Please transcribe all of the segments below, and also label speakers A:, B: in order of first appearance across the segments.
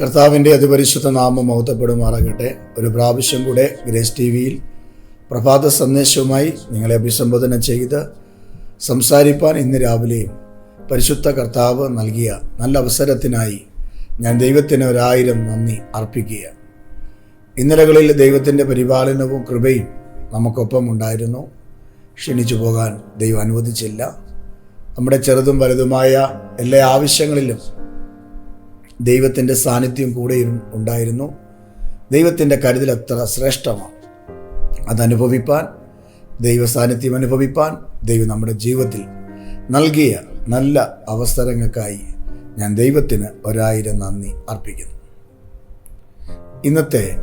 A: കർത്താവിന്റെ അതിപരിശുദ്ധ നാമം മഹത്വപ്പെടുമാറാകട്ടെ. ഒരു പ്രാവശ്യം കൂടെ ഗ്രേസ് ടി വിയിൽ പ്രഭാത സന്ദേശവുമായി നിങ്ങളെ അഭിസംബോധന ചെയ്ത് സംസാരിപ്പാൻ ഇന്ന് രാവിലെയും പരിശുദ്ധ കർത്താവ് നൽകിയ നല്ല അവസരത്തിനായി ഞാൻ ദൈവത്തിന് ഒരായിരം നന്ദി അർപ്പിക്കുക ഇന്നലകളിൽ ദൈവത്തിന്റെ പരിപാലനവും കൃപയും നമുക്കൊപ്പം ഉണ്ടായിരുന്നു. ക്ഷണിച്ചു പോകാൻ ദൈവം അനുവദിച്ചില്ല. നമ്മുടെ ചെറുതും വലുതുമായ എല്ലാ ആവശ്യങ്ങളിലും ദൈവത്തിന്റെ സാന്നിധ്യം കൂടെ ഉണ്ടായിരുന്നു. ദൈവത്തിന്റെ കരുതൽ അത്ര ശ്രേഷ്ഠമാണ്. അതനുഭവിപ്പാൻ ദൈവ സാന്നിധ്യം അനുഭവിപ്പാൻ ദൈവം നമ്മുടെ ജീവിതത്തിൽ നൽകിയ നല്ല അവസരങ്ങൾക്കായി ഞാൻ ദൈവത്തിന് ഒരായിരം നന്ദി അർപ്പിക്കുന്നു. ഇന്നത്തെ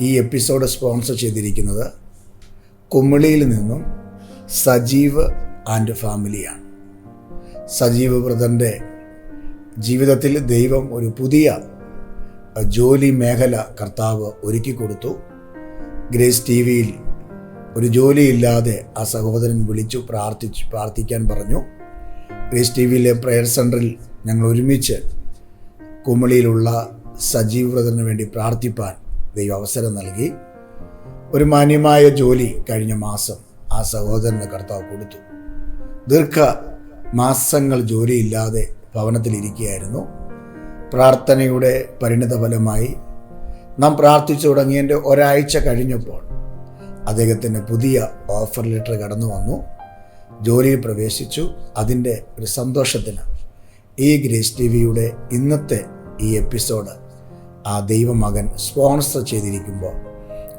A: ഈ എപ്പിസോഡ് സ്പോൺസർ ചെയ്തിരിക്കുന്നത് കുമിളിയിൽ നിന്നും സജീവ് ആൻഡ് ഫാമിലിയാണ്. സജീവ് ബ്രദറിന്റെ ജീവിതത്തിൽ ദൈവം ഒരു പുതിയ ജോലി മേഖല കർത്താവ് ഒരുക്കി കൊടുത്തു. ഗ്രേസ് ടി വിയിൽ ഒരു ജോലിയില്ലാതെ ആ സഹോദരൻ വിളിച്ചു പ്രാർത്ഥിച്ചു പ്രാർത്ഥിക്കാൻ പറഞ്ഞു. ഗ്രേസ് ടി വിയിലെ പ്രെയർ സെന്ററിൽ ഞങ്ങൾ ഒരുമിച്ച് കുമളിയിലുള്ള സജീവ് വേണ്ടി പ്രാർത്ഥിപ്പാൻ ദൈവം അവസരം നൽകി. ഒരു മാന്യമായ ജോലി കഴിഞ്ഞ മാസം ആ സഹോദരന് കർത്താവ് കൊടുത്തു. ദീർഘ മാസങ്ങൾ ജോലിയില്ലാതെ ഭവനത്തിലിരിക്കുകയായിരുന്നു. പ്രാർത്ഥനയുടെ പരിണിതഫലമായി നാം പ്രാർത്ഥിച്ചു തുടങ്ങിയതിന്റെ ഒരാഴ്ച കഴിഞ്ഞപ്പോൾ അദ്ദേഹത്തിന് പുതിയ ഓഫർ ലെറ്റർ കടന്നു വന്നു. ജോലിയിൽ പ്രവേശിച്ചു. അതിന്റെ ഒരു സന്തോഷത്തിന് ഈ ഗ്രേസ് ടി വിയുടെ ഇന്നത്തെ ഈ എപ്പിസോഡ് ആ ദൈവമകൻ സ്പോൺസർ ചെയ്തിരിക്കുമ്പോൾ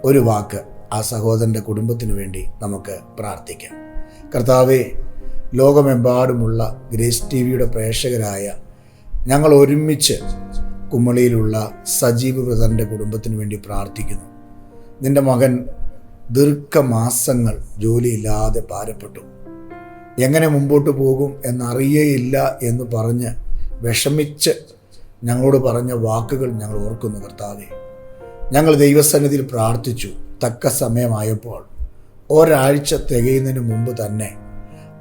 A: ഒരു വാക്ക് ആ സഹോദരന്റെ കുടുംബത്തിനു വേണ്ടി നമുക്ക് പ്രാർത്ഥിക്കാം. കർത്താവെ ലോകമെമ്പാടുമുള്ള ഗ്രേസ് ടി വിയുടെ പ്രേക്ഷകരായ ഞങ്ങൾ ഒരുമിച്ച് കുമ്മളിയിലുള്ള സജീവ് ബ്രദറിന്റെ കുടുംബത്തിന് വേണ്ടി പ്രാർത്ഥിക്കുന്നു. നിന്റെ മകൻ ദീർഘമാസങ്ങൾ ജോലിയില്ലാതെ ഭാരപ്പെട്ടു. എങ്ങനെ മുമ്പോട്ട് പോകും എന്നറിയേയില്ല എന്ന് പറഞ്ഞ് വിഷമിച്ച് ഞങ്ങളോട് പറഞ്ഞ വാക്കുകൾ ഞങ്ങൾ ഓർക്കുന്നു കർത്താവെ. ഞങ്ങൾ ദൈവസന്നിധിയിൽ പ്രാർത്ഥിച്ചു. തക്ക സമയമായപ്പോൾ ഒരാഴ്ച തികയുന്നതിന് മുമ്പ് തന്നെ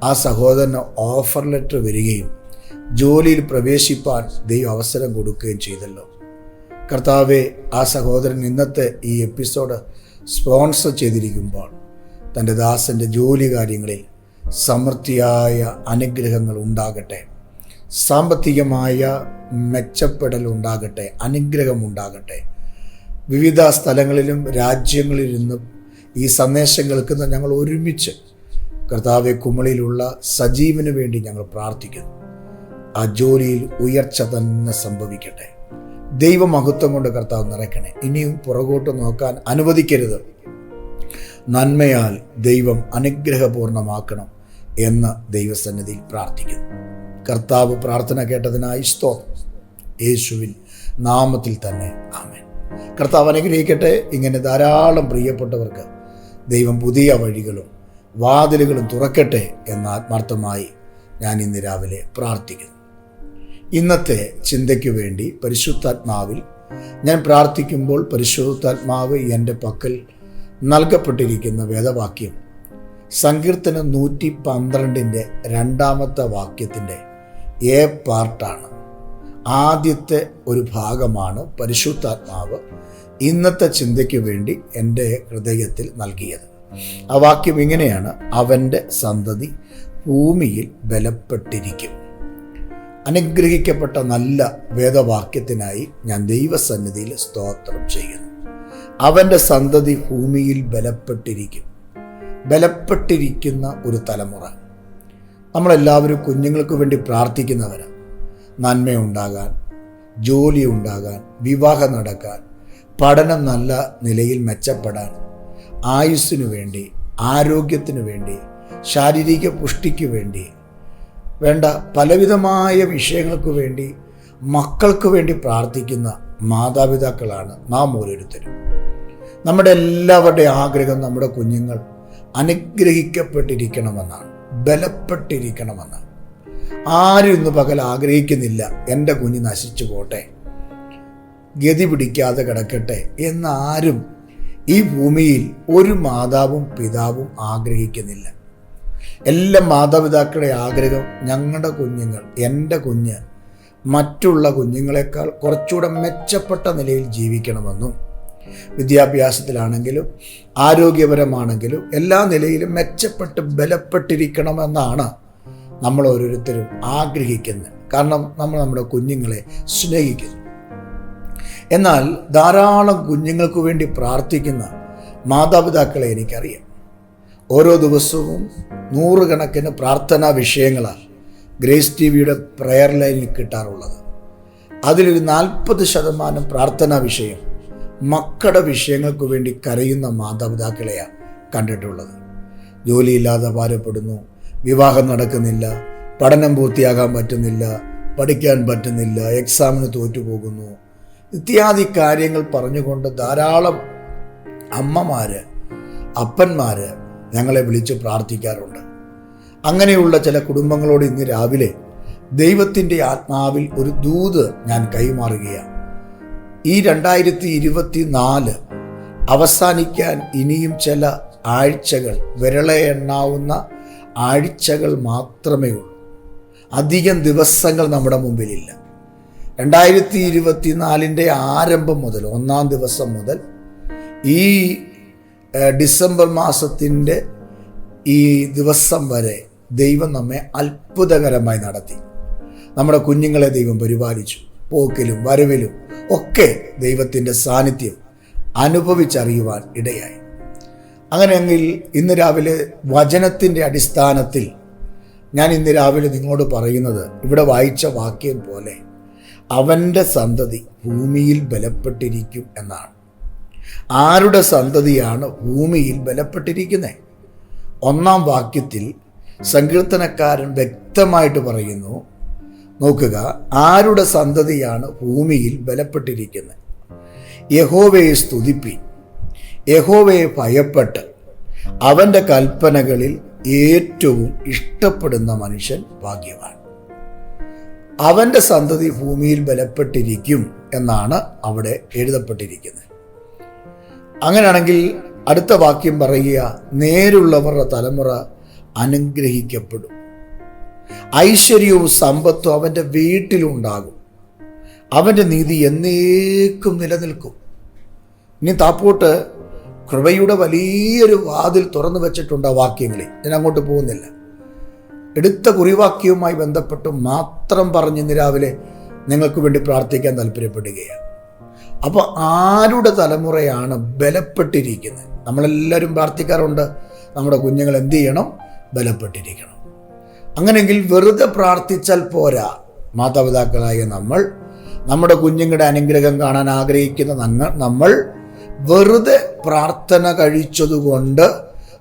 A: ആ സഹോദരന് ഓഫർ ലെറ്റർ വരികയും ജോലിയിൽ പ്രവേശിപ്പാൻ ദൈവം അവസരം കൊടുക്കുകയും ചെയ്തല്ലോ. കർത്താവെ ആ സഹോദരൻ ഇന്നത്തെ ഈ എപ്പിസോഡ് സ്പോൺസർ ചെയ്തിരിക്കുമ്പോൾ തന്റെ ദാസന്റെ ജോലി കാര്യങ്ങളിൽ സമൃദ്ധിയായ അനുഗ്രഹങ്ങൾ ഉണ്ടാകട്ടെ. സാമ്പത്തികമായ മെച്ചപ്പെടൽ ഉണ്ടാകട്ടെ അനുഗ്രഹം ഉണ്ടാകട്ടെ. വിവിധ സ്ഥലങ്ങളിലും രാജ്യങ്ങളിലിരുന്നും ഈ സന്ദേശം കേൾക്കുന്ന ഞങ്ങൾ ഒരുമിച്ച് കർത്താവെ കുമളിയിലുള്ള സജീവന് വേണ്ടി ഞങ്ങൾ പ്രാർത്ഥിക്കുന്നു. ആ ജോലിയിൽ ഉയർച്ച തന്നെ സംഭവിക്കട്ടെ. ദൈവമഹത്വം കൊണ്ട് കർത്താവ് നിറയ്ക്കണേ. ഇനിയും പുറകോട്ട് നോക്കാൻ അനുവദിക്കരുത്. നന്മയാൽ ദൈവം അനുഗ്രഹപൂർണമാക്കണം എന്ന് ദൈവസന്നിധിയിൽ പ്രാർത്ഥിക്കുന്നു. കർത്താവ് പ്രാർത്ഥന കേട്ടതിനായി സ്തോത്രം. യേശുവിൻ നാമത്തിൽ തന്നെ ആമേൻ. കർത്താവ് അനുഗ്രഹിക്കട്ടെ. ഇങ്ങനെ ധാരാളം പ്രിയപ്പെട്ടവർക്ക് ദൈവം പുതിയ വഴികളും വാതിലുകളും തുറക്കട്ടെ എന്ന ആത്മാർത്ഥമായി ഞാൻ ഇന്ന് രാവിലെ പ്രാർത്ഥിക്കുന്നു. ഇന്നത്തെ ചിന്തയ്ക്ക് വേണ്ടി പരിശുദ്ധാത്മാവിൽ ഞാൻ പ്രാർത്ഥിക്കുമ്പോൾ പരിശുദ്ധാത്മാവ് എന്റെ പക്കൽ നൽകപ്പെട്ടിരിക്കുന്ന വേദവാക്യം സങ്കീർത്തനം നൂറ്റി പന്ത്രണ്ടിന്റെ രണ്ടാമത്തെ വാക്യത്തിന്റെ എ പാർട്ടാണ്. ആദ്യത്തെ ഒരു ഭാഗമാണ് പരിശുദ്ധാത്മാവ് ഇന്നത്തെ ചിന്തയ്ക്ക് വേണ്ടി എന്റെ ഹൃദയത്തിൽ നൽകിയത്. ആ വാക്യം ഇങ്ങനെയാണ്. അവന്റെ സന്തതി ഭൂമിയിൽ ബലപ്പെട്ടിരിക്കും. അനുഗ്രഹിക്കപ്പെട്ട നല്ല വേദവാക്യത്തിനായി ഞാൻ ദൈവസന്നിധിയിൽ സ്തോത്രം ചെയ്യുന്നു. അവന്റെ സന്തതി ഭൂമിയിൽ ബലപ്പെട്ടിരിക്കും. ബലപ്പെട്ടിരിക്കുന്ന ഒരു തലമുറ. നമ്മളെല്ലാവരും കുഞ്ഞുങ്ങൾക്ക് വേണ്ടി പ്രാർത്ഥിക്കുന്നവരാണ് നന്മയുണ്ടാകാൻ ജോലി ഉണ്ടാകാൻ വിവാഹം നടക്കാൻ പഠനം നല്ല നിലയിൽ മെച്ചപ്പെടാൻ ആയുസ്സിനു വേണ്ടി ആരോഗ്യത്തിനു വേണ്ടി ശാരീരിക പുഷ്ടിക്ക് വേണ്ടി വേണ്ട പലവിധമായ വിഷയങ്ങൾക്ക് വേണ്ടി മക്കൾക്ക് വേണ്ടി പ്രാർത്ഥിക്കുന്ന മാതാപിതാക്കളാണ് നാം ഓരോരുത്തരും. നമ്മുടെ എല്ലാവരുടെയും ആഗ്രഹം നമ്മുടെ കുഞ്ഞുങ്ങൾ അനുഗ്രഹിക്കപ്പെട്ടിരിക്കണമെന്നാണ് ബലപ്പെട്ടിരിക്കണമെന്നാണ്. ആരും ഇന്ന് പകൽ ആഗ്രഹിക്കുന്നില്ല എന്റെ കുഞ്ഞ് നശിച്ചു പോട്ടെ ഗതി പിടിക്കാതെ കിടക്കട്ടെ എന്നാരും ഈ ഭൂമിയിൽ ഒരു മാതാവും പിതാവും ആഗ്രഹിക്കുന്നില്ല. എല്ലാ മാതാപിതാക്കളുടെ ആഗ്രഹം ഞങ്ങളുടെ കുഞ്ഞുങ്ങൾ എന്റെ കുഞ്ഞ് മറ്റുള്ള കുഞ്ഞുങ്ങളെക്കാൾ കുറച്ചുകൂടെ മെച്ചപ്പെട്ട നിലയിൽ ജീവിക്കണമെന്നും വിദ്യാഭ്യാസത്തിലാണെങ്കിലും ആരോഗ്യപരമാണെങ്കിലും എല്ലാ നിലയിലും മെച്ചപ്പെട്ട് ബലപ്പെട്ടിരിക്കണമെന്നാണ് നമ്മൾ ഓരോരുത്തരും ആഗ്രഹിക്കുന്നത് കാരണം നമ്മൾ നമ്മുടെ കുഞ്ഞുങ്ങളെ സ്നേഹിക്കുന്നു. എന്നാൽ ധാരാളം കുഞ്ഞുങ്ങൾക്ക് വേണ്ടി പ്രാർത്ഥിക്കുന്ന മാതാപിതാക്കളെ എനിക്കറിയാം. ഓരോ ദിവസവും നൂറുകണക്കിന് പ്രാർത്ഥനാ വിഷയങ്ങളാണ് ഗ്രേസ് ടി വിയുടെ പ്രെയർ ലൈനിൽ കിട്ടാറുള്ളത്. അതിലൊരു നാൽപ്പത് ശതമാനം പ്രാർത്ഥനാ വിഷയം മക്കളുടെ വിഷയങ്ങൾക്ക് വേണ്ടി കരയുന്ന മാതാപിതാക്കളെയാണ് കണ്ടിട്ടുള്ളത്. ജോലിയില്ലാതെ ഭാരപ്പെടുന്നു വിവാഹം നടക്കുന്നില്ല പഠനം പൂർത്തിയാകാൻ പറ്റുന്നില്ല പഠിക്കാൻ പറ്റുന്നില്ല എക്സാമിന് തോറ്റുപോകുന്നു ഇത്യാദി കാര്യങ്ങൾ പറഞ്ഞുകൊണ്ട് ധാരാളം അമ്മമാര് അപ്പന്മാര് ഞങ്ങളെ വിളിച്ച് പ്രാർത്ഥിക്കാറുണ്ട്. അങ്ങനെയുള്ള ചില കുടുംബങ്ങളോട് ഇന്ന് രാവിലെ ദൈവത്തിന്റെ ആത്മാവിൽ ഒരു ദൂത് ഞാൻ കൈമാറുകയാണ്. ഈ രണ്ടായിരത്തി ഇരുപത്തി നാല് അവസാനിക്കാൻ ഇനിയും ചില ആഴ്ചകൾ വിരളെ എണ്ണാവുന്ന ആഴ്ചകൾ മാത്രമേ ഉള്ളൂ. അധികം ദിവസങ്ങൾ നമ്മുടെ മുമ്പിലില്ല. രണ്ടായിരത്തി ഇരുപത്തിനാലിന്റെ ആരംഭം മുതൽ ഒന്നാം ദിവസം മുതൽ ഈ ഡിസംബർ മാസത്തിന്റെ ഈ ദിവസം വരെ ദൈവം നമ്മെ അത്ഭുതകരമായി നടത്തി. നമ്മുടെ കുഞ്ഞുങ്ങളെ ദൈവം പരിപാലിച്ചു. പോക്കിലും വരവിലും ഒക്കെ ദൈവത്തിന്റെ സാന്നിധ്യം അനുഭവിച്ചറിയുവാൻ ഇടയായി. അങ്ങനെയെങ്കിൽ ഇന്ന് രാവിലെ വചനത്തിന്റെ അടിസ്ഥാനത്തിൽ ഞാൻ ഇന്ന് രാവിലെ നിങ്ങളോട് പറയുന്നത് ഇവിടെ വായിച്ച വാക്യം പോലെ അവന്റെ സന്തതി ഭൂമിയിൽ ബലപ്പെട്ടിരിക്കും എന്നാണ്. ആരുടെ സന്തതിയാണ് ഭൂമിയിൽ ബലപ്പെട്ടിരിക്കുന്നത് ഒന്നാം വാക്യത്തിൽ സങ്കീർത്തനക്കാരൻ വ്യക്തമായിട്ട് പറയുന്നു നോക്കുക ആരുടെ സന്തതിയാണ് ഭൂമിയിൽ ബലപ്പെട്ടിരിക്കുന്നത് യഹോവയെ സ്തുതിപ്പി യഹോവയെ ഭയപ്പെട്ട് അവന്റെ കൽപ്പനകളിൽ ഏറ്റവും ഇഷ്ടപ്പെടുന്ന മനുഷ്യൻ ഭാഗ്യവാൻ. അവന്റെ സന്തതി ഭൂമിയിൽ ബലപ്പെട്ടിരിക്കും എന്നാണ് അവിടെ എഴുതപ്പെട്ടിരിക്കുന്നത്. അങ്ങനെയാണെങ്കിൽ അടുത്ത വാക്യം പറയുക നേരുള്ളവരുടെ തലമുറ അനുഗ്രഹിക്കപ്പെടും. ഐശ്വര്യവും സമ്പത്തും അവന്റെ വീട്ടിലുണ്ടാകും. അവന്റെ നീതി എന്നേക്കും നിലനിൽക്കും. ഇനി താപ്പോട്ട് കൃപയുടെ വലിയൊരു വാതിൽ തുറന്നു വെച്ചിട്ടുണ്ട് ആ വാക്യങ്ങളിൽ. ഞാൻ അങ്ങോട്ട് പോകുന്നില്ല. എടുത്ത കുറിവാക്യവുമായി ബന്ധപ്പെട്ട് മാത്രം പറഞ്ഞ് ഇന്ന് രാവിലെ നിങ്ങൾക്ക് വേണ്ടി പ്രാർത്ഥിക്കാൻ താല്പര്യപ്പെടുകയാണ്. അപ്പോൾ ആരുടെ തലമുറയാണ് ബലപ്പെട്ടിരിക്കുന്നത്? നമ്മളെല്ലാവരും പ്രാർത്ഥിക്കാറുണ്ട് നമ്മുടെ കുഞ്ഞുങ്ങൾ എന്ത് ചെയ്യണം? ബലപ്പെട്ടിരിക്കണം. അങ്ങനെയെങ്കിൽ വെറുതെ പ്രാർത്ഥിച്ചാൽ പോരാ. മാതാപിതാക്കളായ നമ്മൾ നമ്മുടെ കുഞ്ഞുങ്ങളുടെ അനുഗ്രഹം കാണാൻ ആഗ്രഹിക്കുന്ന നമ്മൾ വെറുതെ പ്രാർത്ഥന കഴിച്ചതുകൊണ്ട്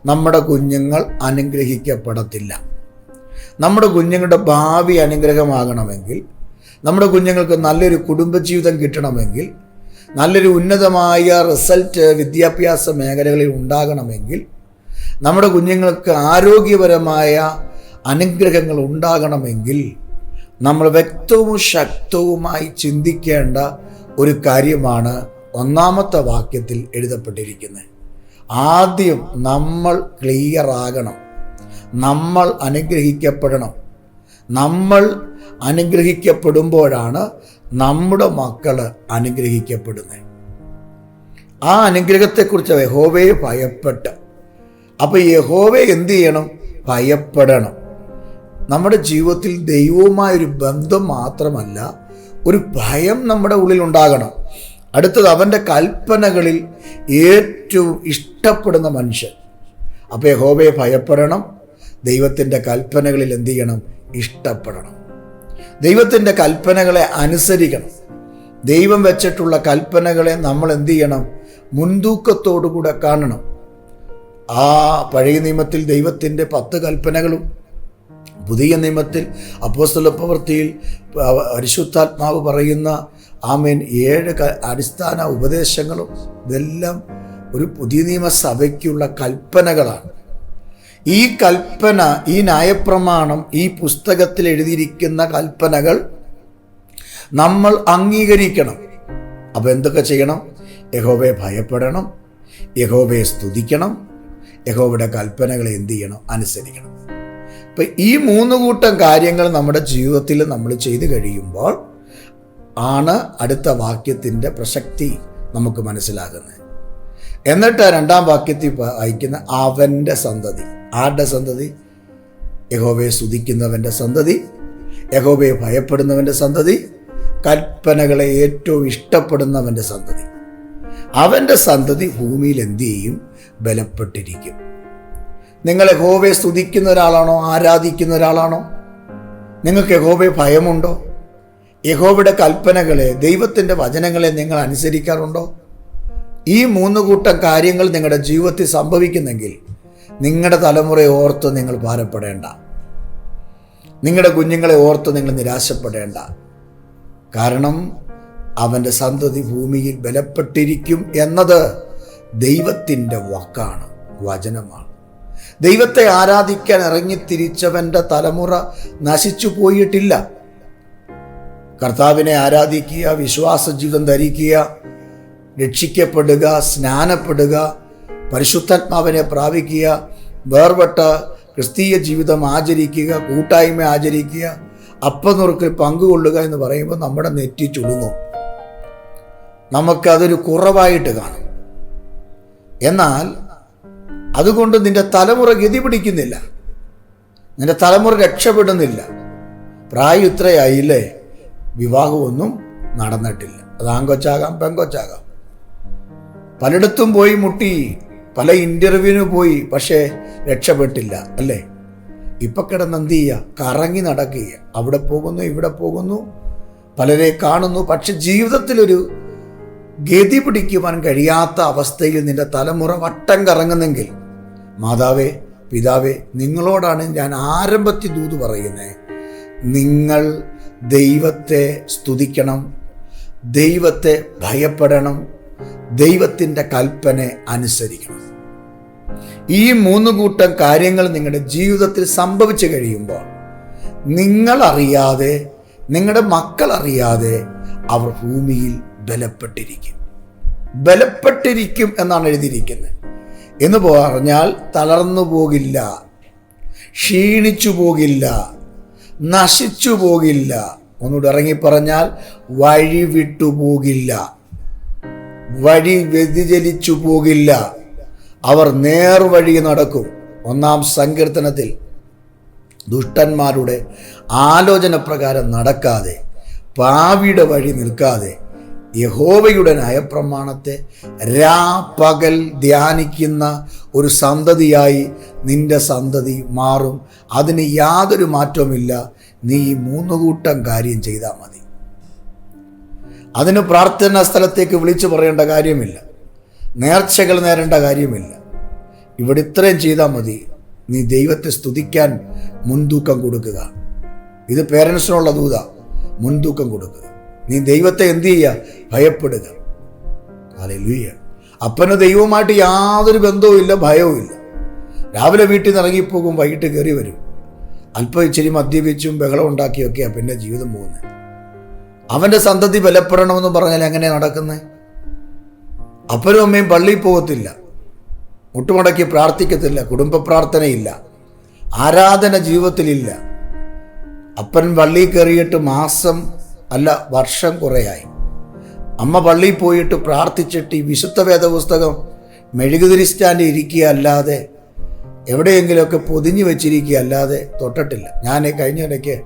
A: നമ്മുടെ കുഞ്ഞുങ്ങൾ അനുഗ്രഹിക്കപ്പെടത്തില്ല. നമ്മുടെ കുഞ്ഞുങ്ങളുടെ ഭാവി അനുഗ്രഹമാകണമെങ്കിൽ നമ്മുടെ കുഞ്ഞുങ്ങൾക്ക് നല്ലൊരു കുടുംബജീവിതം കിട്ടണമെങ്കിൽ നല്ലൊരു ഉന്നതമായ റിസൾട്ട് വിദ്യാഭ്യാസ മേഖലകളിൽ ഉണ്ടാകണമെങ്കിൽ നമ്മുടെ കുഞ്ഞുങ്ങൾക്ക് ആരോഗ്യപരമായ അനുഗ്രഹങ്ങൾ ഉണ്ടാകണമെങ്കിൽ നമ്മൾ വ്യക്തവും ശക്തവുമായി ചിന്തിക്കേണ്ട ഒരു കാര്യമാണ് ഒന്നാമത്തെ വാക്യത്തിൽ എഴുതപ്പെട്ടിരിക്കുന്നത്. ആദ്യം നമ്മൾ ക്ലിയർ ആകണം. നമ്മൾ അനുഗ്രഹിക്കപ്പെടണം. നമ്മൾ അനുഗ്രഹിക്കപ്പെടുമ്പോഴാണ് നമ്മുടെ മക്കൾ അനുഗ്രഹിക്കപ്പെടുന്നത്. ആ അനുഗ്രഹത്തെക്കുറിച്ച് യഹോവയെ ഭയപ്പെട്ട്. അപ്പോൾ യഹോവയെ എന്ത് ചെയ്യണം? ഭയപ്പെടണം. നമ്മുടെ ജീവിതത്തിൽ ദൈവവുമായൊരു ബന്ധം മാത്രമല്ല ഒരു ഭയം നമ്മുടെ ഉള്ളിൽ ഉണ്ടാകണം. അടുത്തത് അവന്റെ കൽപ്പനകളിൽ ഏറ്റവും ഇഷ്ടപ്പെടുന്ന മനുഷ്യൻ. അപ്പോൾ യഹോവയെ ഭയപ്പെടണം. ദൈവത്തിന്റെ കൽപ്പനകളിൽ എന്ത് ചെയ്യണം ഇഷ്ടപ്പെടണം. ദൈവത്തിന്റെ കൽപ്പനകളെ അനുസരിക്കണം. ദൈവം വെച്ചിട്ടുള്ള കൽപ്പനകളെ നമ്മൾ എന്ത് ചെയ്യണം മുൻതൂക്കത്തോടുകൂടെ കാണണം. ആ പഴയ നിയമത്തിൽ ദൈവത്തിന്റെ പത്ത് കൽപ്പനകളും പുതിയ നിയമത്തിൽ അപ്പോസ്തല പ്രവൃത്തിയിൽ പരിശുദ്ധാത്മാവ് പറയുന്ന ആമേൻ ഏഴ് അടിസ്ഥാന ഉപദേശങ്ങളും ഇതെല്ലാം ഒരു പുതിയ നിയമസഭയ്ക്കുള്ള കൽപ്പനകളാണ്. ഈ കൽപ്പന ഈ ന്യായപ്രമാണം ഈ പുസ്തകത്തിൽ എഴുതിയിരിക്കുന്ന കൽപ്പനകൾ നമ്മൾ അംഗീകരിക്കണം. അപ്പോൾ എന്തൊക്കെ ചെയ്യണം? യഹോബയെ ഭയപ്പെടണം യഹോബയെ സ്തുതിക്കണം യഹോബയുടെ കൽപ്പനകളെ എന്ത് ചെയ്യണം? അനുസരിക്കണം. അപ്പം ഈ മൂന്ന് കൂട്ടം കാര്യങ്ങൾ നമ്മുടെ ജീവിതത്തിൽ നമ്മൾ ചെയ്തു കഴിയുമ്പോൾ ആണ് അടുത്ത വാക്യത്തിന്റെ പ്രസക്തി നമുക്ക് മനസ്സിലാകുന്നത്. എന്നിട്ട് രണ്ടാം വാക്യത്തിൽ വായിക്കുന്ന അവന്റെ സന്തതി. ആരുടെ സന്തതി? യഹോബയെ സ്തുതിക്കുന്നവന്റെ സന്തതി യഹോബയെ ഭയപ്പെടുന്നവന്റെ സന്തതി കൽപ്പനകളെ ഏറ്റവും ഇഷ്ടപ്പെടുന്നവന്റെ സന്തതി. അവന്റെ സന്തതി ഭൂമിയിൽ എന്തു ചെയ്യും? ബലപ്പെട്ടിരിക്കും. നിങ്ങൾ യഹോബയെ സ്തുതിക്കുന്ന ഒരാളാണോ? ആരാധിക്കുന്ന ഒരാളാണോ? നിങ്ങൾക്ക് യഹോബയെ ഭയമുണ്ടോ? യഹോബയുടെ കൽപ്പനകളെ ദൈവത്തിന്റെ വചനങ്ങളെ നിങ്ങൾ അനുസരിക്കാറുണ്ടോ? ഈ മൂന്ന് കൂട്ടം കാര്യങ്ങൾ നിങ്ങളുടെ ജീവിതത്തിൽ സംഭവിക്കുന്നെങ്കിൽ നിങ്ങളുടെ തലമുറയെ ഓർത്ത് നിങ്ങൾ ഭാരപ്പെടേണ്ട. നിങ്ങളുടെ കുഞ്ഞുങ്ങളെ ഓർത്ത് നിങ്ങൾ നിരാശപ്പെടേണ്ട. കാരണം അവന്റെ സന്തതി ഭൂമിയിൽ ബലപ്പെട്ടിരിക്കും എന്നത് ദൈവത്തിന്റെ വാക്കാണ് വചനമാണ്. ദൈവത്തെ ആരാധിക്കാൻ ഇറങ്ങിത്തിരിച്ചവന്റെ തലമുറ നശിച്ചു പോയിട്ടില്ല. കർത്താവിനെ ആരാധിക്കുക വിശ്വാസ ജീവിതം ധരിക്കുക രക്ഷിക്കപ്പെടുക സ്നാനപ്പെടുക പരിശുദ്ധാത്മാവിനെ പ്രാപിക്കുക വേർപെട്ട ക്രിസ്തീയ ജീവിതം ആചരിക്കുക കൂട്ടായ്മ ആചരിക്കുക അപ്പനുറുക്കിൽ പങ്കുകൊള്ളുക എന്ന് പറയുമ്പോൾ നമ്മുടെ നെറ്റി ചുളുങ്ങും. നമുക്കതൊരു കുറവായിട്ട് കാണും. എന്നാൽ അതുകൊണ്ട് നിന്റെ തലമുറ ഗതി പിടിക്കുന്നില്ല. നിന്റെ തലമുറ രക്ഷപ്പെടുന്നില്ല. പ്രായം ഇത്രയായില്ലേ വിവാഹമൊന്നും നടന്നിട്ടില്ല. അത് ആങ്കൊച്ചാകാം പെങ്കൊച്ചാകാം. പലയിടത്തും പോയി മുട്ടി പല ഇന്റർവ്യൂവിന് പോയി പക്ഷേ രക്ഷപ്പെട്ടില്ല അല്ലേ? ഇപ്പൊ കിടന്ന് എന്ത് ചെയ്യുക കറങ്ങി നടക്കുക അവിടെ പോകുന്നു ഇവിടെ പോകുന്നു. പലരെ കാണുന്നു പക്ഷെ ജീവിതത്തിലൊരു ഗതി പിടിക്കുവാൻ കഴിയാത്ത അവസ്ഥയിൽ നിന്റെ തലമുറ വട്ടം കറങ്ങുന്നെങ്കിൽ മാതാവേ പിതാവേ നിങ്ങളോടാണ് ഞാൻ ആരംഭത്തിൽ ദൂത് പറയുന്നത് നിങ്ങൾ ദൈവത്തെ സ്തുതിക്കണം ദൈവത്തെ ഭയപ്പെടണം ദൈവത്തിന്റെ കൽപ്പന അനുസരിക്കണം. ഈ മൂന്ന് കൂട്ടം കാര്യങ്ങൾ നിങ്ങളുടെ ജീവിതത്തിൽ സംഭവിച്ചു കഴിയുമ്പോൾ നിങ്ങൾ അറിയാതെ നിങ്ങളുടെ മക്കൾ അറിയാതെ അവർ ഭൂമിയിൽ ബലപ്പെട്ടിരിക്കും. ബലപ്പെട്ടിരിക്കും എന്നാണ് എഴുതിയിരിക്കുന്നത്. എന്ന് പറഞ്ഞാൽ തളർന്നു പോകില്ല ക്ഷീണിച്ചു പോകില്ല നശിച്ചു പോകില്ല. ഒന്നുകൂടെ ഇറങ്ങി പറഞ്ഞാൽ വഴി വിട്ടു പോകില്ല. വഴി വ്യതിചലിച്ചു പോകില്ല. അവർ നേർവഴി നടക്കും. ഒന്നാം സങ്കീർത്തനത്തിൽ ദുഷ്ടന്മാരുടെ ആലോചന പ്രകാരം നടക്കാതെ പാവിയുടെ വഴി നിൽക്കാതെ യഹോവയുടെ നയപ്രമാണത്തെ രാ പകൽ ധ്യാനിക്കുന്ന ഒരു സന്തതിയായി നിന്റെ സന്തതി മാറും. അതിന് യാതൊരു മാറ്റവുമില്ല. നീ മൂന്നുകൂട്ടം മൂന്ന് കൂട്ടം കാര്യം ചെയ്താൽ മതി. അതിന് പ്രാർത്ഥനാ സ്ഥലത്തേക്ക് വിളിച്ചു പറയേണ്ട കാര്യമില്ല. നേർച്ചകൾ നേരേണ്ട കാര്യമില്ല. ഇവിടെ ഇത്രയും ചെയ്താൽ മതി. നീ ദൈവത്തെ സ്തുതിക്കാൻ മുൻതൂക്കം കൊടുക്കുക. ഇത് പേരൻസിനുള്ള ദൂത മുൻതൂക്കം കൊടുക്കുക. നീ ദൈവത്തെ എന്തു ചെയ്യുക? ഭയപ്പെടുക. അല്ലെ ലൂയ അപ്പന് ദൈവവുമായിട്ട് യാതൊരു ബന്ധവും ഇല്ല ഭയവും ഇല്ല. രാവിലെ വീട്ടിൽ നിന്ന് ഇറങ്ങിപ്പോകും വൈകിട്ട് കയറി വരും. അല്പം ഇച്ചിരി മദ്യപിച്ചും ബഹളം ഉണ്ടാക്കിയൊക്കെയാണ് പിന്നെ ജീവിതം പോകുന്നത്. അവന്റെ സന്തതി ബലപ്പെടണമെന്ന് പറഞ്ഞാൽ എങ്ങനെ നടക്കുന്നത് അപ്പനും അമ്മയും പള്ളിയിൽ പോകത്തില്ല. മുട്ടുമടക്കി പ്രാർത്ഥിക്കത്തില്ല. കുടുംബ പ്രാർത്ഥനയില്ല. ആരാധന ജീവിതത്തിലില്ല. അപ്പൻ പള്ളിയിൽ കയറിയിട്ട് മാസം അല്ല വർഷം കുറേയായി. അമ്മ പള്ളിയിൽ പോയിട്ട് പ്രാർത്ഥിച്ചിട്ട് ഈ വിശുദ്ധ വേദപുസ്തകം മെഴുകുതിരി സ്റ്റാൻഡ് ഇരിക്കുക അല്ലാതെ എവിടെയെങ്കിലുമൊക്കെ പൊതിഞ്ഞു വെച്ചിരിക്കുക അല്ലാതെ തൊട്ടിട്ടില്ല. ഞാൻ കഴിഞ്ഞ ഇടയ്ക്ക്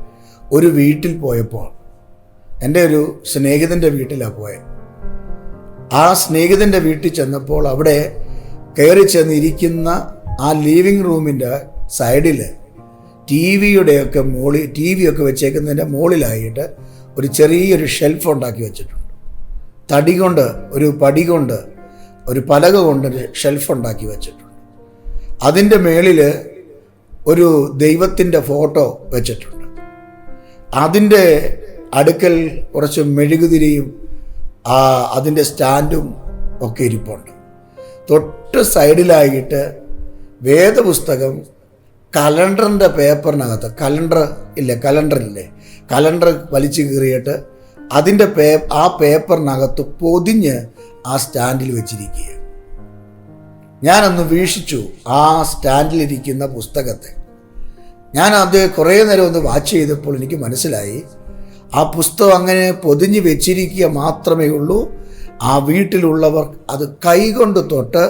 A: ഒരു വീട്ടിൽ പോയപ്പോൾ എന്റെ ഒരു സ്നേഹിതന്റെ വീട്ടിലാണ് പോയത് ആ സ്നേഹിതന്റെ വീട്ടിൽ ചെന്നപ്പോൾ അവിടെ കയറി ചെന്നിരിക്കുന്ന ആ ലിവിങ് റൂമിന്റെ സൈഡിൽ ടി വിയുടെയൊക്കെ മോളിൽ ടി വി ഒക്കെ വെച്ചേക്കുന്നതിന്റെ മുകളിലായിട്ട് ഒരു ചെറിയൊരു ഷെൽഫ് ഉണ്ടാക്കി വെച്ചിട്ടുണ്ട്. തടി കൊണ്ട് ഒരു പടി കൊണ്ട് ഒരു പലക കൊണ്ട് ഒരു ഷെൽഫ് ഉണ്ടാക്കി വെച്ചിട്ടുണ്ട്. അതിന്റെ മേളിൽ ഒരു ദൈവത്തിന്റെ ഫോട്ടോ വെച്ചിട്ടുണ്ട്. അതിന്റെ അടുക്കൽ കുറച്ച് മെഴുകുതിരിയും ആ അതിന്റെ സ്റ്റാൻഡും ഒക്കെ ഇരിപ്പുണ്ട്. തൊട്ട് സൈഡിലായിട്ട് വേദപുസ്തകം കലണ്ടറിന്റെ പേപ്പറിനകത്ത് കലണ്ടർ ഇല്ലേ കലണ്ടർ ഇല്ലേ കലണ്ടർ വലിച്ചു കീറിയിട്ട് അതിന്റെ പേ ആ പേപ്പറിനകത്ത് പൊതിഞ്ഞ് ആ സ്റ്റാൻഡിൽ വെച്ചിരിക്കുക ഞാനൊന്ന് വീക്ഷിച്ചു ആ സ്റ്റാൻഡിലിരിക്കുന്ന പുസ്തകത്തെ. ഞാൻ അത് കുറേ നേരം ഒന്ന് വാച്ച് ചെയ്തപ്പോൾ എനിക്ക് മനസ്സിലായി. ആ പുസ്തകം അങ്ങനെ പൊതിഞ്ഞു വെച്ചിരിക്കുക മാത്രമേ ഉള്ളൂ. ആ വീട്ടിലുള്ളവർ അത് കൈകൊണ്ട് തൊട്ട്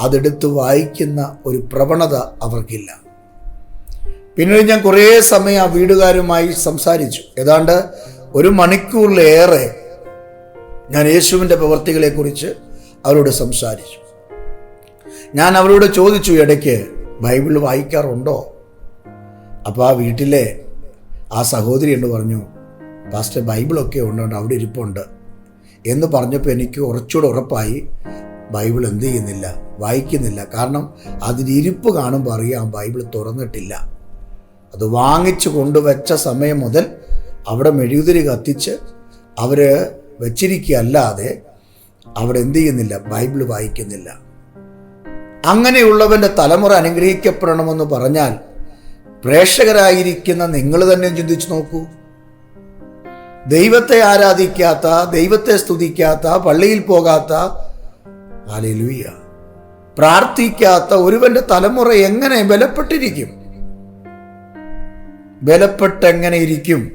A: അതെടുത്ത് വായിക്കുന്ന ഒരു പ്രവണത അവർക്കില്ല. പിന്നീട് ഞാൻ കുറേ സമയം ആ വീടുകാരുമായി സംസാരിച്ചു. ഏതാണ്ട് ഒരു മണിക്കൂറിലേറെ ഞാൻ യേശുവിന്റെ പ്രവർത്തികളെക്കുറിച്ച് അവരോട് സംസാരിച്ചു. ഞാൻ അവരോട് ചോദിച്ചു ഇടയ്ക്ക് ബൈബിൾ വായിക്കാറുണ്ടോ? അപ്പോൾ ആ വീട്ടിലെ ആ സഹോദരി എന്ന് പറഞ്ഞു പാസ്റ്റർ ബൈബിളൊക്കെ ഉണ്ടോണ്ട് അവിടെ ഇരിപ്പുണ്ട്. എന്ന് പറഞ്ഞപ്പോൾ എനിക്ക് കുറച്ചുകൂടെ ഉറപ്പായി ബൈബിൾ എന്ത് ചെയ്യുന്നില്ല വായിക്കുന്നില്ല. കാരണം അതിന് ഇരിപ്പ് കാണുമ്പോൾ അറിയാം ബൈബിൾ തുറന്നിട്ടില്ല. അത് വാങ്ങിച്ചു കൊണ്ടുവച്ച സമയം മുതൽ അവിടെ മെഴുകുതിരി കത്തിച്ച് അവർ വച്ചിരിക്കുകയല്ലാതെ അവിടെ എന്ത് ചെയ്യുന്നില്ല ബൈബിൾ വായിക്കുന്നില്ല. അങ്ങനെയുള്ളവന്റെ തലമുറ അനുഗ്രഹിക്കപ്പെടണമെന്ന് പറഞ്ഞാൽ പ്രേക്ഷകരായിരിക്കുന്ന നിങ്ങൾ തന്നെ ചിന്തിച്ചു നോക്കൂ. ദൈവത്തെ ആരാധിക്കാത്ത ദൈവത്തെ സ്തുതിക്കാത്ത പള്ളിയിൽ പോകാത്ത ഹാലലൂയ പ്രാർത്ഥിക്കാത്ത ഒരുവന്റെ തലമുറ എങ്ങനെ ബലപ്പെട്ടിരിക്കും? ബലപ്പെട്ടെങ്ങനെ ഇരിക്കും?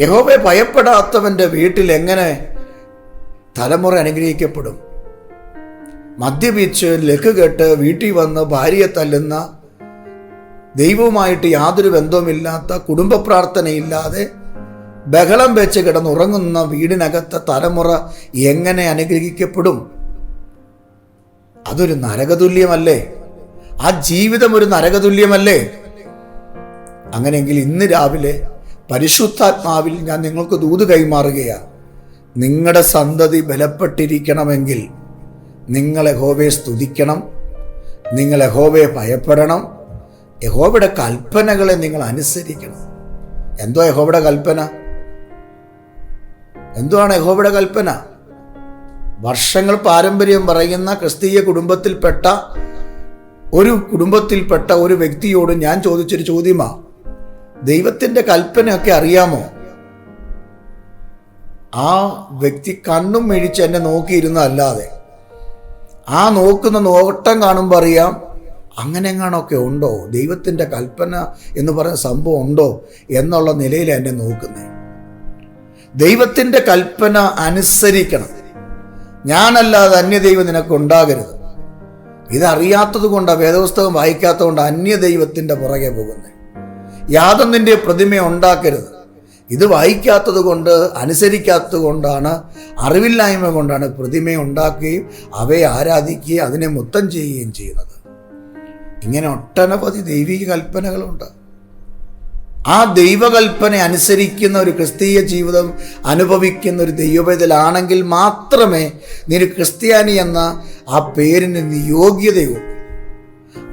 A: യഹോബെ ഭയപ്പെടാത്തവന്റെ വീട്ടിൽ എങ്ങനെ തലമുറ അനുഗ്രഹിക്കപ്പെടും? മദ്യപിച്ച് ലക്കുകെട്ട് വീട്ടിൽ വന്ന് ഭാര്യയെ തല്ലുന്ന ദൈവവുമായിട്ട് യാതൊരു ബന്ധവുമില്ലാത്ത കുടുംബ പ്രാർത്ഥനയില്ലാതെ ബഹളം വെച്ച് കിടന്നുറങ്ങുന്ന വീടിനകത്തെ തലമുറ എങ്ങനെ അനുഗ്രഹിക്കപ്പെടും? അതൊരു നരകതുല്യമല്ലേ? ആ ജീവിതം ഒരു നരകതുല്യമല്ലേ? അങ്ങനെയെങ്കിൽ ഇന്ന് രാവിലെ പരിശുദ്ധാത്മാവിൽ ഞാൻ നിങ്ങൾക്ക് ദൂത് കൈമാറുകയാണ് നിങ്ങളുടെ സന്തതി ബലപ്പെട്ടിരിക്കണമെങ്കിൽ നിങ്ങളെ യഹോവയെ സ്തുതിക്കണം. നിങ്ങളെ യഹോവയെ ഭയപ്പെടണം. യഹോവയുടെ കൽപ്പനകളെ നിങ്ങൾ അനുസരിക്കണം. എന്തോ യഹോവയുടെ കൽപ്പന? എന്തുവാണ് യഹോബയുടെ കൽപ്പന? വർഷങ്ങൾ പാരമ്പര്യം പറയുന്ന ക്രിസ്തീയ കുടുംബത്തിൽപ്പെട്ട ഒരു കുടുംബത്തിൽപ്പെട്ട ഒരു വ്യക്തിയോട് ഞാൻ ചോദിച്ചൊരു ചോദ്യമാ. ദൈവത്തിന്റെ കൽപ്പനയൊക്കെ അറിയാമോ? ആ വ്യക്തി കണ്ണും മിഴിച്ച് എന്നെ നോക്കിയിരുന്നല്ലാതെ ആ നോക്കുന്ന നോട്ടം കാണുമ്പോൾ അറിയാം അങ്ങനെ എങ്ങാണൊക്കെ ഉണ്ടോ? ദൈവത്തിന്റെ കൽപ്പന എന്ന് പറയുന്ന സംഭവം ഉണ്ടോ എന്നുള്ള നിലയിൽ എന്നെ നോക്കുന്നത് ദൈവത്തിന്റെ കൽപ്പന അനുസരിക്കണം. ഞാനല്ലാതെ അന്യദൈവം നിനക്കുണ്ടാകരുത്. ഇതറിയാത്തത് കൊണ്ടാണ് വേദപുസ്തകം വായിക്കാത്തത് കൊണ്ട് അന്യദൈവത്തിന്റെ പുറകെ പോകുന്നത് യാതൊന്നിന്റെ പ്രതിമ ഉണ്ടാക്കരുത്. ഇത് വായിക്കാത്തത് കൊണ്ട് അനുസരിക്കാത്തത് കൊണ്ടാണ് അറിവില്ലായ്മ കൊണ്ടാണ് പ്രതിമ ഉണ്ടാക്കുകയും അവയെ ആരാധിക്കുകയും അതിനെ മുത്തം ചെയ്യുകയും ചെയ്യുന്നത്. ഇങ്ങനെ ഒട്ടനവധി ദൈവിക കൽപ്പനകളുണ്ട്. ആ ദൈവകൽപ്പന അനുസരിക്കുന്ന ഒരു ക്രിസ്തീയ ജീവിതം അനുഭവിക്കുന്ന ഒരു ദൈവവേദലാണെങ്കിൽ മാത്രമേ നീ ഒരു ക്രിസ്ത്യാനി എന്ന ആ പേരിന് നീ യോഗ്യതയുള്ളൂ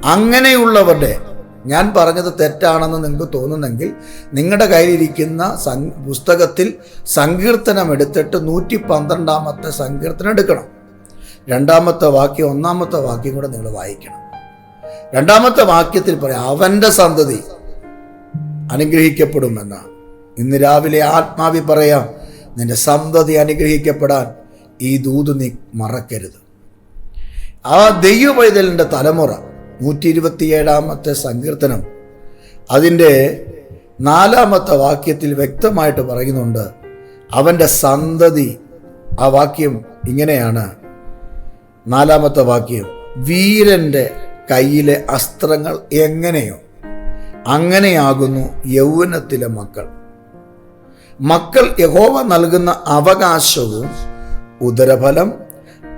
A: അങ്ങനെയുള്ളവരുടെ ഞാൻ പറഞ്ഞത് തെറ്റാണെന്ന് നിങ്ങൾക്ക് തോന്നുന്നെങ്കിൽ നിങ്ങളുടെ കയ്യിലിരിക്കുന്ന പുസ്തകത്തിൽ സങ്കീർത്തനം എടുത്തിട്ട് നൂറ്റി പന്ത്രണ്ടാമത്തെ സങ്കീർത്തനം എടുക്കണം. രണ്ടാമത്തെ വാക്യം ഒന്നാമത്തെ വാക്യം കൂടെ നിങ്ങൾ വായിക്കണം. രണ്ടാമത്തെ വാക്യത്തിൽ പറയാം അവന്റെ സന്തതി. അനുഗ്രഹിക്കപ്പെടുമെന്ന് ഇന്ന് രാവിലെ ആത്മാവി പറയാം നിന്റെ സന്തതി അനുഗ്രഹിക്കപ്പെടാൻ ഈ ദൂത് നീ മറക്കരുത്. ആ ദൈവവൈതലിന്റെ തലമുറ നൂറ്റി ഇരുപത്തിയേഴാമത്തെ സങ്കീർത്തനം അതിന്റെ നാലാമത്തെ വാക്യത്തിൽ വ്യക്തമായിട്ട് പറയുന്നുണ്ട് അവന്റെ സന്തതി. ആ വാക്യം ഇങ്ങനെയാണ്. നാലാമത്തെ വാക്യം വീരന്റെ കയ്യിലെ അസ്ത്രങ്ങൾ എങ്ങനെയോ അങ്ങനെയാകുന്നു യൗവനത്തിലെ മക്കൾ. മക്കൾ യഹോവ നൽകുന്ന അവകാശവും ഉദരഫലം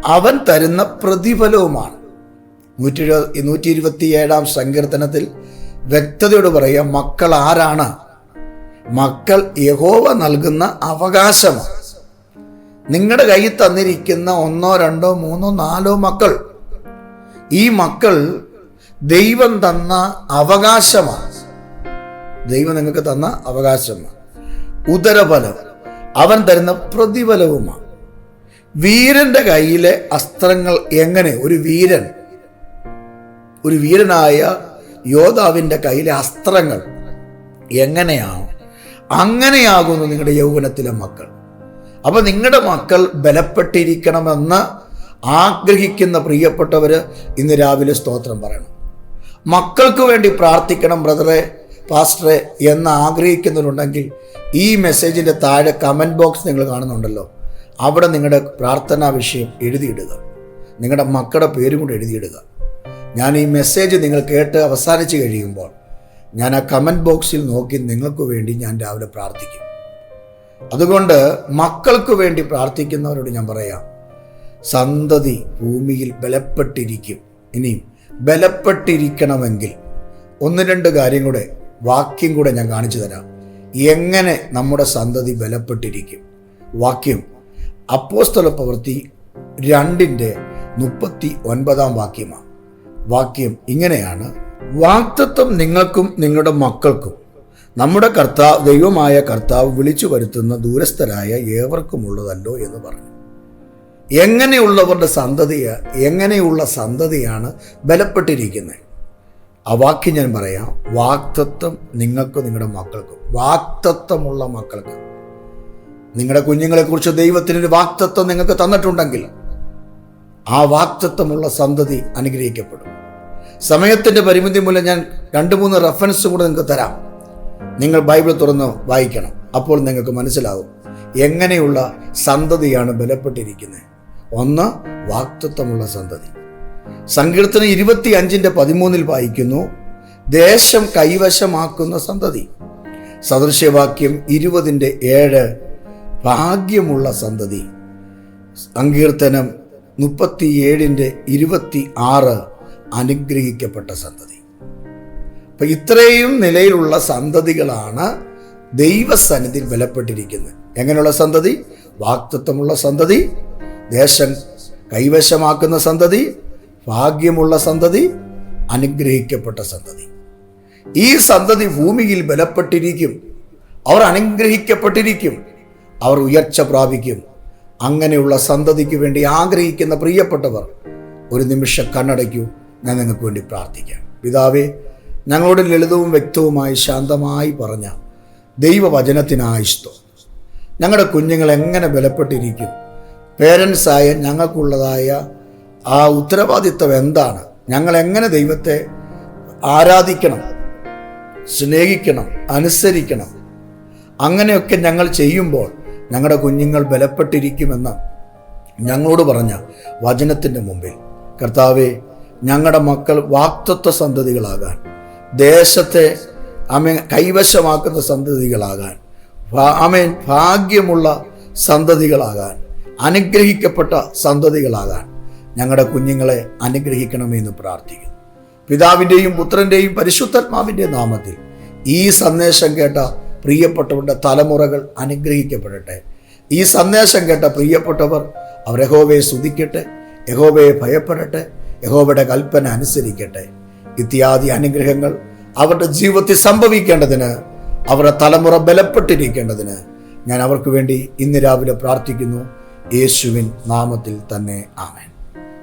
A: അവൻ തരുന്ന പ്രതിഫലവുമാണ്. നൂറ്റി ഇരുപത് നൂറ്റി ഇരുപത്തിയേഴാം സങ്കീർത്തനത്തിൽ വ്യക്തതയോട് പറയുക മക്കൾ ആരാണ്? മക്കൾ യഹോവ നൽകുന്ന അവകാശമാണ്. നിങ്ങളുടെ കയ്യിൽ തന്നിരിക്കുന്ന ഒന്നോ രണ്ടോ മൂന്നോ നാലോ മക്കൾ. ഈ മക്കൾ ദൈവം തന്ന അവകാശമാണ്. ദൈവം നിങ്ങൾക്ക് തന്ന അവകാശമാണ്. ഉദരഫലം. അവൻ തരുന്ന പ്രതിഫലവുമാണ്. വീരന്റെ കയ്യിലെ അസ്ത്രങ്ങൾ എങ്ങനെ? ഒരു വീരൻ. ഒരു വീരനായ യോദ്ധാവിന്റെ കയ്യിലെ അസ്ത്രങ്ങൾ എങ്ങനെയാവും അങ്ങനെയാകുന്നു നിങ്ങളുടെ യൗവനത്തിലെ മക്കൾ. അപ്പോൾ നിങ്ങളുടെ മക്കൾ ബലപ്പെട്ടിരിക്കണമെന്ന് ആഗ്രഹിക്കുന്ന പ്രിയപ്പെട്ടവര് ഇന്ന് രാവിലെ സ്തോത്രം പറയണം. മക്കൾക്ക് വേണ്ടി പ്രാർത്ഥിക്കണം ബ്രദറെ പാസ്റ്ററെ എന്ന് ആഗ്രഹിക്കുന്നവരുണ്ടെങ്കിൽ ഈ മെസ്സേജിന്റെ താഴെ കമന്റ് ബോക്സ് നിങ്ങൾ കാണുന്നുണ്ടല്ലോ. അവിടെ നിങ്ങളുടെ പ്രാർത്ഥനാ വിഷയം എഴുതിയിടുക. നിങ്ങളുടെ മക്കളുടെ പേരും കൂടെ എഴുതിയിടുക. ഞാൻ ഈ മെസ്സേജ് നിങ്ങൾ കേട്ട് അവസാനിച്ച് കഴിയുമ്പോൾ ഞാൻ ആ കമന്റ് ബോക്സിൽ നോക്കി നിങ്ങൾക്ക് വേണ്ടി ഞാൻ രാവിലെ പ്രാർത്ഥിക്കും. അതുകൊണ്ട് മക്കൾക്ക് വേണ്ടി പ്രാർത്ഥിക്കുന്നവരോട് ഞാൻ പറയാം സന്തതി ഭൂമിയിൽ ബലപ്പെട്ടിരിക്കും. ഇനിയും ബലപ്പെട്ടിരിക്കണമെങ്കിൽ ഒന്ന് രണ്ട് കാര്യം കൂടെ വാക്യം കൂടെ ഞാൻ കാണിച്ചു തരാം. എങ്ങനെ നമ്മുടെ സന്തതി ബലപ്പെട്ടിരിക്കും? വാക്യം അപ്പോസ്തല പ്രവൃത്തി രണ്ടിന്റെ മുപ്പത്തി ഒൻപതാം വാക്യമാണ്. വാക്യം ഇങ്ങനെയാണ് വാക്തത്വം നിങ്ങൾക്കും നിങ്ങളുടെ മക്കൾക്കും നമ്മുടെ കർത്താവ് ദൈവമായ കർത്താവ് വിളിച്ചു വരുത്തുന്ന ദൂരസ്ഥരായ ഏവർക്കുമുള്ളതല്ലോ എന്ന് പറഞ്ഞു. എങ്ങനെയുള്ളവരുടെ സന്തതിയ എങ്ങനെയുള്ള സന്തതിയാണ് ബലപ്പെട്ടിരിക്കുന്നത്? ആ വാക്യം ഞാൻ പറയാം. വാക്തത്വം നിങ്ങൾക്കും നിങ്ങളുടെ മക്കൾക്കും വാക്തത്വമുള്ള മക്കൾക്ക്. നിങ്ങളുടെ കുഞ്ഞുങ്ങളെക്കുറിച്ച് ദൈവത്തിനൊരു വാക്തത്വം നിങ്ങൾക്ക് തന്നിട്ടുണ്ടെങ്കിൽ ആ വാക്തത്വമുള്ള സന്തതി അനുഗ്രഹിക്കപ്പെടും. സമയത്തിന്റെ പരിമിതി മൂലം ഞാൻ രണ്ട് മൂന്ന് റെഫറൻസ് കൂടെ നിങ്ങൾക്ക് തരാം. നിങ്ങൾ ബൈബിൾ തുറന്ന് വായിക്കണം. അപ്പോൾ നിങ്ങൾക്ക് മനസ്സിലാവും എങ്ങനെയുള്ള സന്തതിയാണ് ബലപ്പെട്ടിരിക്കുന്നത്. ഒന്ന് വാക്തത്വമുള്ള സന്തതി. സങ്കീർത്തനം ഇരുപത്തി അഞ്ചിന്റെ പതിമൂന്നിൽ വായിക്കുന്നു ദേശം കൈവശമാക്കുന്ന സന്തതി. സദൃശ്യവാക്യം ഇരുപതിന്റെ ഏഴ് ഭാഗ്യമുള്ള സന്തതി. സങ്കീർത്തനം മുപ്പത്തിയേഴിന്റെ ഇരുപത്തി ആറ് അനുഗ്രഹിക്കപ്പെട്ട സന്തതി. അപ്പം ഇത്രയും നിലയിലുള്ള സന്തതികളാണ് ദൈവസന്നിധിയിൽ ബലപ്പെട്ടിരിക്കുന്നത്. എങ്ങനെയുള്ള സന്തതി? വാക്തത്വമുള്ള സന്തതി ദേശം കൈവശമാക്കുന്ന സന്തതി ഭാഗ്യമുള്ള സന്തതി അനുഗ്രഹിക്കപ്പെട്ട സന്തതി. ഈ സന്തതി ഭൂമിയിൽ ബലപ്പെട്ടിരിക്കും. അവർ അനുഗ്രഹിക്കപ്പെട്ടിരിക്കും. അവർ ഉയർച്ച പ്രാപിക്കും. അങ്ങനെയുള്ള സന്തതിക്ക് വേണ്ടി ആഗ്രഹിക്കുന്ന പ്രിയപ്പെട്ടവർ ഒരു നിമിഷം കണ്ണടയ്ക്കൂ. ഞാൻ നിങ്ങൾക്ക് വേണ്ടി പ്രാർത്ഥിക്കാം. പിതാവേ ഞങ്ങളോട് ലളിതവും വ്യക്തവുമായി ശാന്തമായി പറഞ്ഞ ദൈവവചനത്തിനായിഷ്ടം ഞങ്ങളുടെ കുഞ്ഞുങ്ങൾ എങ്ങനെ ബലപ്പെട്ടിരിക്കും? പേരൻസായ ഞങ്ങൾക്കുള്ളതായ ആ ഉത്തരവാദിത്വം എന്താണ്? ഞങ്ങൾ എങ്ങനെ ദൈവത്തെ ആരാധിക്കണം സ്നേഹിക്കണം അനുസരിക്കണം? അങ്ങനെയൊക്കെ ഞങ്ങൾ ചെയ്യുമ്പോൾ ഞങ്ങളുടെ കുഞ്ഞുങ്ങൾ ബലപ്പെട്ടിരിക്കുമെന്ന് ഞങ്ങളോട് പറഞ്ഞ വചനത്തിന്റെ മുമ്പിൽ. കർത്താവെ ഞങ്ങളുടെ മക്കൾ വാക്തത്വ സന്തതികളാകാൻ ദേശത്തെ അമ്മ കൈവശമാക്കുന്ന സന്തതികളാകാൻ അമേൻ ഭാഗ്യമുള്ള സന്തതികളാകാൻ അനുഗ്രഹിക്കപ്പെട്ട സന്തതികളാകാൻ ഞങ്ങളുടെ കുഞ്ഞുങ്ങളെ അനുഗ്രഹിക്കണമെന്ന് പ്രാർത്ഥിക്കുന്നു. പിതാവിന്റെയും പുത്രന്റെയും പരിശുദ്ധാത്മാവിന്റെ നാമത്തിൽ ഈ സന്ദേശം കേട്ട പ്രിയപ്പെട്ടവരുടെ തലമുറകൾ അനുഗ്രഹിക്കപ്പെടട്ടെ. ഈ സന്ദേശം കേട്ട പ്രിയപ്പെട്ടവർ അവർ യഹോവയെ സ്തുതിക്കട്ടെ യഹോവയെ ഭയപ്പെടട്ടെ യഹോവയുടെ കൽപ്പന അനുസരിക്കട്ടെ. ഇത്യാദി അനുഗ്രഹങ്ങൾ അവരുടെ ജീവിതത്തിൽ സംഭവിക്കേണ്ടതിന് അവരുടെ തലമുറ ബലപ്പെട്ടിരിക്കേണ്ടതിന് ഞാൻ അവർക്ക് വേണ്ടി ഇന്ന് രാവിലെ പ്രാർത്ഥിക്കുന്നു. യേശുവിൻ നാമത്തിൽ തന്നെ ആമേൻ.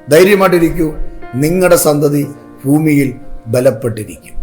A: ധൈര്യമായിട്ടിരിക്കൂ. നിങ്ങളുടെ സന്തതി ഭൂമിയിൽ ബലപ്പെട്ടിരിക്കും.